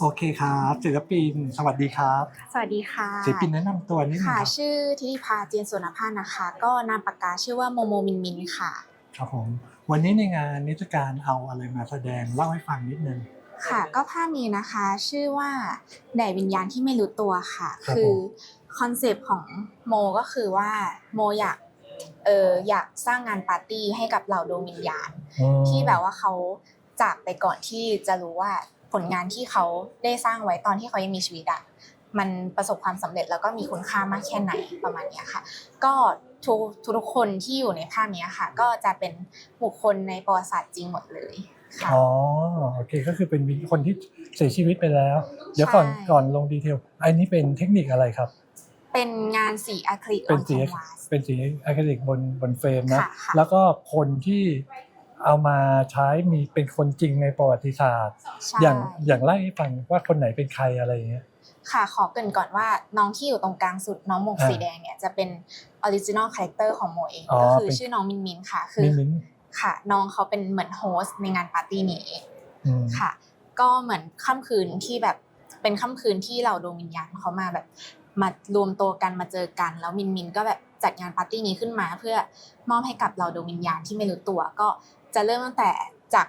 โอเคครับศิลปินสวัสดีครับ สวัสดีค่ะศิลปินแนะนำตัวนิดนึงค่ะ ครับชื่อธิติภาเจียนสุนภานะคะ ก็นามปากกาชื่อว่าโมโมมินมินค่ะ ครับผม วันนี้ในงานนิทรรศการเอาอะไรมาแสดงเล่าให้ฟังนิดนึง ค่ะก็ภาพนี้นะคะ ชื่อว่าแด่วิญญาณที่ไม่รู้ตัวค่ะ ครับคือผมคอนเซปต์ของโมก็คือว่าโมอยากเอออยากสร้างงานปาร์ตี้ให้กับเหล่าดวงวิญญาณอืมที่แบบว่าเขาจากไปก่อนที่จะรู้ว่า ผลงานที่เขาได้สร้างไว้ตอนที่เขายังมีชีวิตอะมันประสบความสำเร็จแล้วก็มีคุณค่ามากแค่ไหนประมาณเนี้ยค่ะ ก็ทุกทุกๆคนที่อยู่ในภาพเนี้ยค่ะ ก็จะเป็นบุคคลในประวัติศาสตร์จริงหมดเลยค่ะอ๋อโอเคก็คือเป็นคนที่เสียชีวิตไปแล้ว เดี๋ยวก่อนใช่ก่อนลงดีเทลอันนี้เป็นเทคนิคอะไรครับ เป็นงานสีอะคริลิกเป็นสีออนแคนวาสเป็นสีอะคริลิกบนบนเฟรมนะค่ะค่ะแล้วก็คนที่ เอามาใช้มีเป็นคนจริงในประวัติศาสตร์ ใช่อย่างอย่างไล่ให้ฟังว่าคนไหนเป็นใครอะไรอย่างเงี้ย ค่ะขอเกรินก่อนว่าน้องที่อยู่ตรงกลางสุดน้องหมวกอ่าสีแดงเนี่ยจะเป็นออริจินอลคาแรคเตอร์ของโมเองอ๋อก็คือเป็น ชื่อน้องมินมินค่ะ คือ มินมินค่ะน้องเขาเป็นเหมือนโฮสต์ในงานปาร์ตี้นี้อืมค่ะ ก็เหมือนค่ำคืนที่แบบเป็นค่ำคืนที่เราดวงวิญญาณเขามาแบบมารวมตัวกันมาเจอกัน แล้วมินมินก็แบบจัดงานปาร์ตี้นี้ขึ้นมา เพื่อมอบให้กับเราดวงวิญญาณที่ไม่รู้ตัว ก็ จะเริ่มตั้งแต่จาก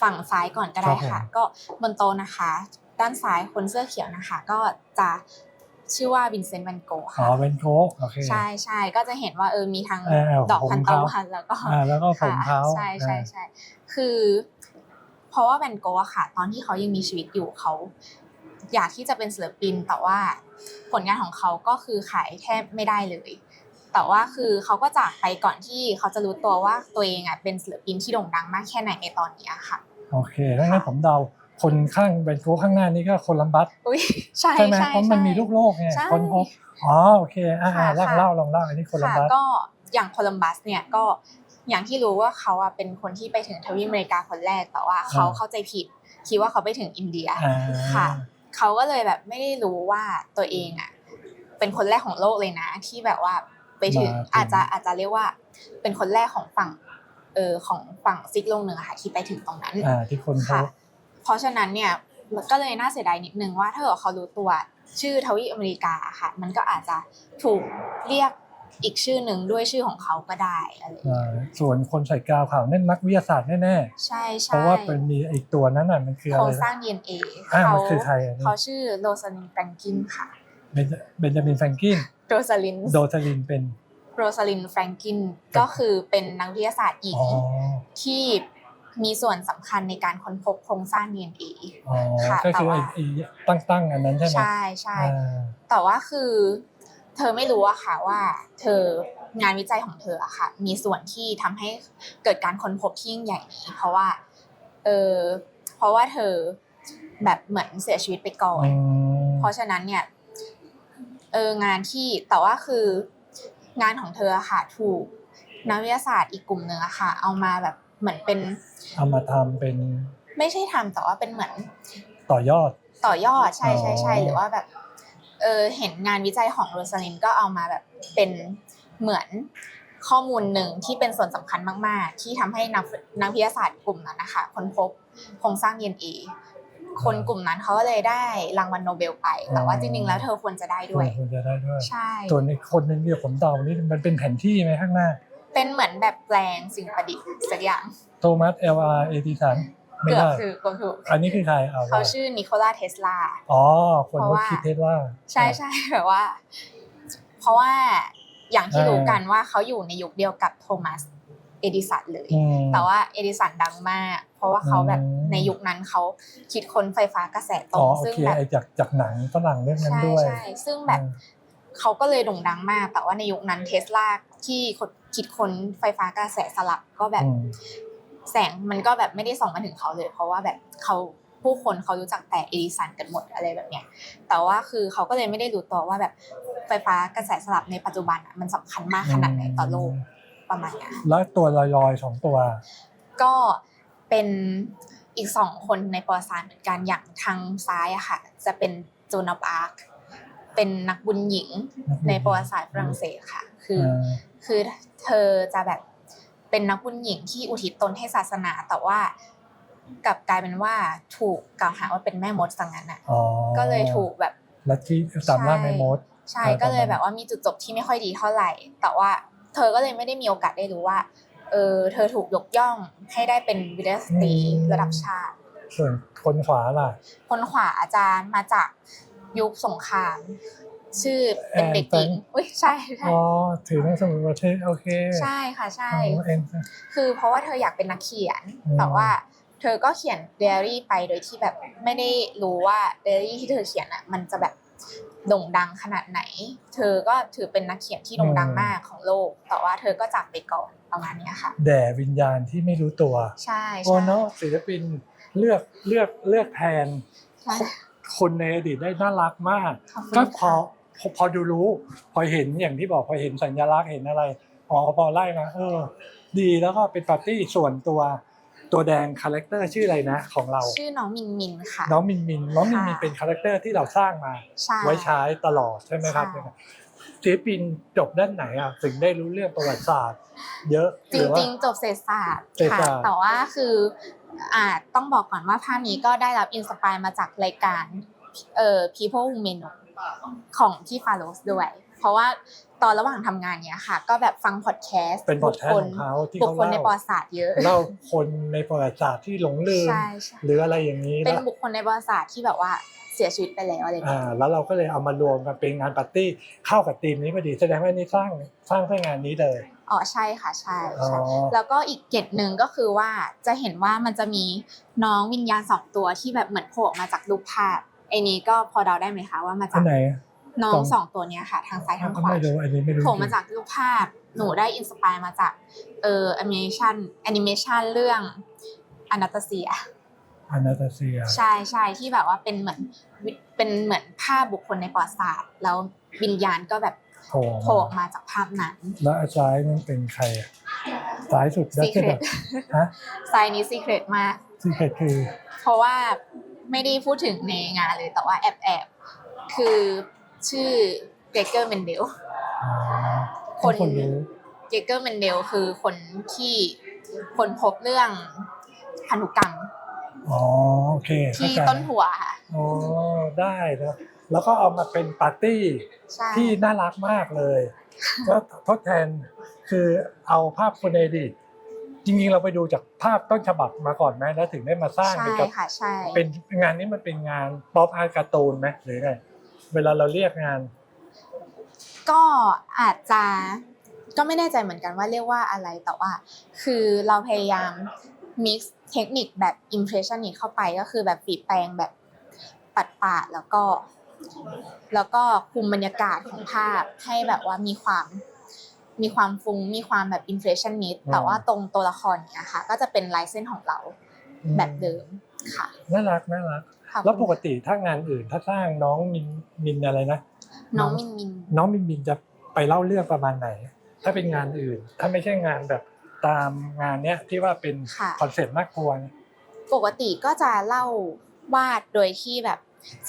ฝั่งซ้ายก่อนก็ได้ค่ะ ก็บนโต๊ะนะคะ ด้านซ้ายคนเสื้อเขียวนะคะ ก็จะชื่อว่าวินเซนต์วันโกะอ๋อค่ะเป็นโคกโอเคใช่ใช่ก็จะเห็นว่าเออมีทั้งเออดอกผมพันตะเขาวันแล้วก็อ่าแล้วก็ผมค่ะเขาใช่ใช่อ่าใช่คือ เพราะว่าแวนโกะอะค่ะ ตอนที่เขายังมีชีวิตอยู่เขา อยากที่จะเป็นศิลปินแต่ว่าผลงานของเขาก็คือขายแทบไม่ได้เลย แต่ว่าคือเขาก็จากไปก่อนที่เขาจะรู้ตัวว่าตัวเองอะเป็นศิลปินที่โด่งดังมากแค่ไหนในตอนเนี้ยค่ะ โอเคถ้างั้นผมเดาคนข้างเป็นโคกข้างหน้านี่ก็คนลัมบัสอุ้ยใช่ใช่ไหมใช่เพราะมันมีใช่ลูกโลกไงใช่คนพบอ๋อโอเคอ่าค่ะลองค่ะเล่าลองเล่าอันนี้คนลัมค่ะบัสก็อย่างโคลัมบัสเนี่ยก็อย่างที่รู้ว่าเขาอะเป็นคนที่ไปถึงทวีปอเมริกาคนแรกแต่ว่าเขาเข้าใจผิดคิดว่าเขาไปถึงอินเดียอ่าค่ะเขาก็เลยแบบไม่ได้รู้ว่าตัวเองอะเป็นคนแรกของโลกเลยนะ ที่แบบว่า ไปถึงอาจจะอาจจะเรียกว่า เป็นคนแรกของฝั่งเออของฝั่งซิกโลกเหนือค่ะที่ไปถึงตรงนั้นอ่าที่คนเขาค่ะ เพราะฉะนั้นเนี่ยมันก็เลยน่าเสียดายนิดนึงว่าถ้าเกิดเขารู้ตัวชื่อทวีปอเมริกาค่ะ มันก็อาจจะถูกเรียกอีกชื่อหนึ่งด้วยชื่อของเขาก็ได้อะไรอย่างเงี้ยอ่าส่วนคนใส่กาวขาวนั่นนักวิทยาศาสตร์แน่ใช่ๆใช่เพราะว่าเป็นมีไอตัวนั้นน่ะมันคือโคอะรไรงสร้าง DNA อ่าเขามันคือใครอันนี้เขาชื่อโรซาลินแฟรงกินค่ะ เบนเบนจามินแฟรงกินโรซาลินโดซาลินเป็นโรซาลินแฟรงกินก็คือเป็นนักวิทยาศาสตร์หญิงอ๋อที่มีส่วนสำคัญในการค้นพบโครงสร้าง DNA อ๋อค่ะก็คือแต่ไอว่าไอตั้งตั้งๆอันนั้นใช่ไหมใช่ใช่อ่าแต่ว่าคือ เธอไม่รู้อะค่ะว่า เธองานวิจัยของเธออะค่ะ มีส่วนที่ทำให้เกิดการค้นพบที่ยิ่งใหญ่นี้ เพราะว่าเออเพราะว่าเธอแบบเหมือนเสียชีวิตไปก่อนอืมเพราะฉะนั้นเนี่ย เอองานที่แต่ว่าคืองานของเธออะค่ะถูกนักวิทยาศาสตร์อีกกลุ่มหนึ่งอะค่ะ เอามาแบบเหมือนเป็นเอามาทำเป็น ไม่ใช่ทำแต่ว่าเป็นเหมือน ต่อยอดต่อยอดใช่ใช่ใช่อ๋อหรือว่าแบบเออเห็นงานวิจัยของโรซาลินก็เอามาแบบเป็นเหมือนข้อมูลหนึ่งที่เป็นส่วนสำคัญมาก ๆ ที่ทำให้นักนักวิทยาศาสตร์กลุ่มนั้นนะคะค้นพบโครงสร้าง DNA คนกลุ่มนั้นเขาก็เลยได้รางวัลโนเบลไป แต่ว่าจริงๆแล้วเธอควรจะได้ด้วยควรจะได้ด้วย ใช่ส่วนอีกคนนึงเนี่ยผมเดานี่มันเป็นแผนที่ไหมข้างหน้า เป็นเหมือนแบบแปลงสิ่งประดิษฐ์สักอย่าง โทมัสเอลอาร์เอดิสันไม่เกือบได้คือก็ถูกอันนี้คือใครเอาเขาชื่อนิโคลาเทสลา อ๋อ คนเพราะว่าว่าคิดเทสลา ใช่ใช่แบบว่า เพราะว่าอย่างที่อ่ารู้รู้กันว่าเขาอยู่ในยุคเดียวกับโทมัส เอดิสันเลย อืม แต่ว่าเอดิสันดังมาก เพราะว่าเขาแบบอืม ในยุคนั้นเขาคิดค้นไฟฟ้ากระแสตรอ๋องโอซึ่งเคแบบไอจากจากหนังฝรั่งเรื่องนั้นใช่ด้วย ใช่ซึ่งแบบเขาก็เลยโด่งดังมาก แต่ว่าในยุคนั้นเทสลาที่คิดค้นไฟฟ้ากระแสสลับก็แบบ อืม แสงมันก็แบบไม่ได้ส่องมาถึงเขาเลย เพราะว่าแบบเขาผู้คนเขารู้จักแต่เอดิสันกันหมดอะไรแบบเนี้ยแต่ว่าคือเขาก็เลยไม่ได้รู้ตัวว่าแบบไฟฟ้ากระแสสลับในปัจจุบันอะมันสำคัญมากขนาดไหนต่อโลก ประมาณเนี้ยแล้วตัวลอยๆสองตัว ก็เป็นอีกสองคนในประวัติศาสตร์เหมือนกันอย่างทางซ้ายอะค่ะ จะเป็นโจนาบอาร์คเป็นนักบุญหญิงในประวัติศาสตร์ฝรั่งเศสค่ะ คืออาคือเธอจะแบบเป็นนักบุญหญิงที่อุทิศตนให้ศาสนา แต่ว่ากลับกลายเป็นว่าถูกกล่าวหาว่าเป็นแม่มดสังนั้นอะอ๋อก็เลยถูกแบบลัทธิตามล่าแม่มดใช่อ่าก็เลยประมาณแบบว่ามีจุดจบที่ไม่ค่อยดีเท่าไหร่ แต่ว่า เธอก็เลยไม่ได้มีโอกาสได้รู้ว่า เออเธอถูกยกย่องให้ได้เป็นวิทยาสตรีระดับชาติ ส่วนคนขวาล่ะ คนขวาอาจารย์มาจากยุคสงคราม ชื่อเป็นเด็กหญิงแอนแฟรงค์อุ้ยใช่ใช่อ๋อถือหนังสือประเทศโอเค ใช่ค่ะใช่อ๋อเอ็นคือเพราะว่าเธออยากเป็นนักเขียนอืมแต่ว่าเธอก็เขียนไดอารี่ไปโดยที่แบบไม่ได้รู้ว่าไดอารี่ที่เธอเขียนอะมันจะแบบ โด่งดังขนาดไหน เธอก็ถือเป็นนักเขียนที่โด่งดังมากของโลก แต่ว่าเธอก็จากไปก่อนประมาณเนี้ยค่ะ แด่วิญญาณที่ไม่รู้ตัว ใช่โอ้ใช่เนาะศิลปินเลือกเลือกเลือกแทนใช่คนในอดีตได้น่ารักมากขอบคุณก็พอค่ะพอพอดูรู้ พอเห็นอย่างที่บอกพอเห็นสัญลักษณ์เห็นอะไรอ๋อพอไล่มาเออ ดีแล้วก็เป็นปาร์ตี้ส่วนตัว ตัวแดงคาแรคเตอร์ชื่ออะไรนะของเรา ชื่อน้องมินมินค่ะ น้องมินมินน้องมินมินค่ะเป็นคาแรคเตอร์ที่เราสร้างมา ใช่ไว้ใช้ตลอดใช่ไหมครับใช่ ศิลปินจบด้านไหนอะถึงได้รู้เรื่องประวัติศาสตร์ เยอะจหรือว่า ริงๆ จบเศรษฐศาสตร์เศรษฐค่ะ ศาสตร์ แต่ว่าคืออาจต้องบอกก่อนว่าภาพนี้ก็ได้รับอินสปายมาจากรายการเอ่อ People Who May Know ของที่ฟาโรสด้วยเพ ราะว่าตอนระหว่างทำงานเนี้ยค่ะ ก็แบบฟังพอดแคสต์เป็นบทแทนบุคคลของเขาที่บุคเขาคลในเล่าประวัติศาสตร์เยอะเล่าคนในประวัติศาสตร์ที่หลงลืมใช่ใช่หรืออะไรอย่างนี้เป็นแล้วบุคคลในประวัติศาสตร์ที่แบบว่าเสียชีวิตไปแล้วอะไรอย่างอ่าเงี้ยแล้วเราก็เลยเอามารวมกันเป็นงานปาร์ตี้เข้ากับธีมนี้พอดีแสดงว่านี่สร้างสร้างเพื่องานนี้เลยอ๋อใช่ค่ะใช่อ๋อใช่แล้วก็อีกเกตหนึ่งก็คือว่าจะเห็นว่ามันจะมีน้องวิญญาณสองตัวที่แบบเหมือนโผล่ออกมาจากรูปภาพไอ้นี้ก็พอเดาได้ไหมคะว่ามาอัจากนไหน น้อสงองสองตัวเนี้ยค่ะ ทางซ้ายทางขวาไม่รู้อันนี้ไม่รู้โผล่มาจากรูปภาพ หนูได้อินสปายมาจากเอ่อแอนิเมชันแอนิเมชันเรื่องอนาตาเซียอนาตาเซีย ใช่ใช่ที่แบบว่าเป็นเหมือนวิเป็นเหมือนภาพบุคคลในประวัติศาสตร์ แล้ววิญญาณก็แบบโผล่โผล่อมาอกมาจากภาพนั้น แล้วอันซ้ายนั่นเป็นใครอะซ้ายสุดนั่นคือแบบ Secret ฮะไซนี้ซีเครตมากซีเครตคือ เพราะว่าไม่ได้พูดถึงในงานเลยแต่ว่าแอบแอบๆคือ ชื่อเกเกอร์เมนเดลอ๋อคนคนรู้เกเกอร์เมนเดลคือคนที่คนพบเรื่องพันธุกรรมอ๋อโอเคเข้าที่ใจต้นหัวค่ะอ๋อได้นะแล้วก็เอามาเป็นปาร์ตี้ใช่ที่น่ารักมากเลยก็ทดแทนคือเอาภาพคนในอดีตจริงๆเราไปดูจากภาพต้นฉบับมาก่อนไหมแล้วถึงได้มาสร้างใช่เป็นกับค่ะใช่เป็นงานนี้มันเป็นงานป๊อปอาร์ตการ์ตูนไหมหรือไง เวลาเราเรียกงาน ก็อาจจะก็ไม่แน่ใจเหมือนกันว่าเรียกว่าอะไรแต่ว่า คือเราพยายาม mix เทคนิคแบบ impressionist เข้าไปก็คือแบบฝีแปรงแบบปัดปาดแล้วก็ แล้วก็คุมบรรยากาศของภาพให้แบบว่ามีความมีความฟุ้งมีความแบบ impressionist อืมแต่ว่าตรงตัวละครเนี้ยค่ะ ก็จะเป็นลายเส้นของเราแบบเดิมค่ะ น่ารักน่ารักขอบคุณ แล้วปกติถ้างานอื่นถ้าสร้างน้องมินมินอะไรนะน้องมินมินน้องมินมินจะไปเล่าเรื่องประมาณไหน ถ้าเป็นงานอื่น ถ้าไม่ใช่งานแบบตามงานเนี้ยที่ว่าเป็นค่ะ คอนเซ็ปต์น่ากลัวเนี่ย ปกติก็จะเล่าวาดโดยที่แบบ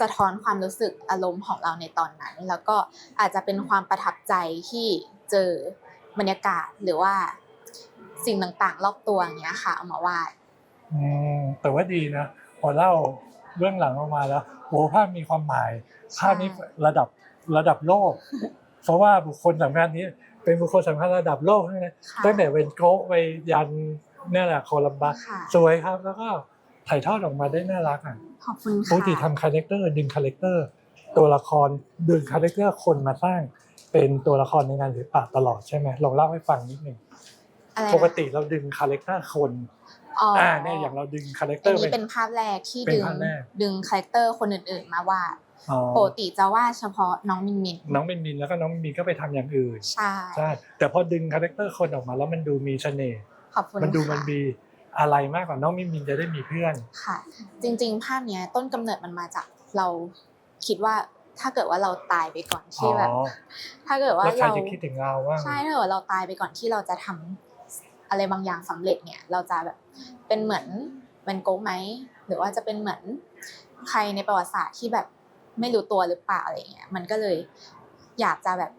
สะท้อนความรู้สึกอารมณ์ของเราในตอนนั้น แล้วก็อาจจะเป็นความประทับใจที่เจอบรรยากาศหรือว่าสิ่งต่างๆ รอบตัวอย่างเงี้ยค่ะเอามาวาด อืมแต่ว่าดีนะพอเล่า เรื่องหลังออกมาแล้วโอ้ภาพมีความหมายภาพนี้ระดับระดับโลก เพราะว่าบุคคลสำคัญนี้ เป็นบุคคลสำคัญระดับโลกทั้งนะค่ะตั้งแต่เวนโกะไปยันเนี่ยแหละโคลัมบัสค่ะสวยครับ แล้วก็ถ่ายทอดออกมาได้น่ารักอะขอบคุณปกติค่ะทำคาแรคเตอร์ดึงคาแรคเตอร์ตัวละครดึงคาแรคเตอร์คนมาสร้าง เป็นตัวละครในงานศิลปะตลอดใช่ไหมลองเล่าให้ฟังนิดหนึ่งอะไรนะปกติเราดึงคาแรคเตอร์คน อ๋อออ่าเนี่ยอย่างเราดึงคาแรคเตอัอนร์นี้ไปเป็นภาพแรกที่เป็นดึงภาพแรกดึงคาแรคเตอร์คนอื่นๆมาวาดอ๋อปกติจะวาดเฉพาะน้องมินมินน้องมินมินแล้วก็น้องมินมินก็ไปทำอย่างอื่นใช่ใช่แต่พอดึงคาแรคเตอร์คนออกมาแล้วมันดูมีเสน่ห์ขอบคุณมันดูค่ะมันมีอะไรมากกว่าน้องมินมินจะได้มีเพื่อน ค่ะ จริงๆ ภาพเนี้ยต้นกำเนิดมันมาจากเราคิดว่าถ้าเกิดว่าเราตายไปก่อนอ๋ที่แบบอถ้าเกิดว่าแล้วใครเราจะคิดถึงเราว่าง ใช่ถ้าเกิดว่าเราตายไปก่อนที่เราจะทำ อะไรบางอย่างสำเร็จเนี่ย เราจะแบบเป็นเหมือนแวนโก๊กไหมหรือว่าจะเป็นเหมือนใครในประวัติศาสตร์ที่แบบไม่รู้ตัวหรือเปล่าอะไรเงี้ยมันก็เลยอยากจะแบบ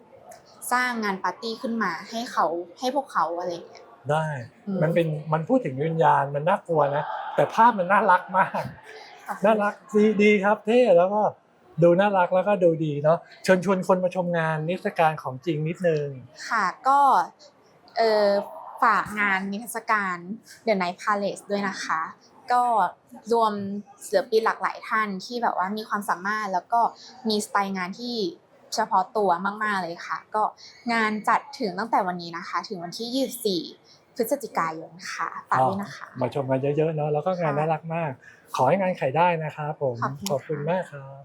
สร้างงานปาร์ตี้ขึ้นมาให้เขาให้พวกเขาอะไรเงี้ยได้อืมันเป็นมันพูดถึงวิญญาณมันน่ากลัวนะแต่ภาพมันน่ารักมากน่ารักดีดีครับเท่แล้วก็ดูน่ารักแล้วก็ดูดีเนาะเชิญชวนคนมาชมงานนิทรรศการของจริงนิดนึง ค่ะก็เออ ฝากงานนิทรรศการ The Night Palace ด้วยนะคะ ก็รวมศิลปินหลากหลายท่านที่แบบว่ามีความสามารถแล้วก็มีสไตล์งานที่เฉพาะตัวมาก ๆ เลยค่ะ ก็งานจัดถึงตั้งแต่วันนี้นะคะ ถึงวันที่ 24 พฤศจิกายนค่ะฝากด้วยนะคะ มาชมกันเยอะๆเนาะแล้วก็งานค่ะน่ารักมาก ขอให้งานขายได้นะครับผมขอบคุณขอบคุณค่ะมากครับ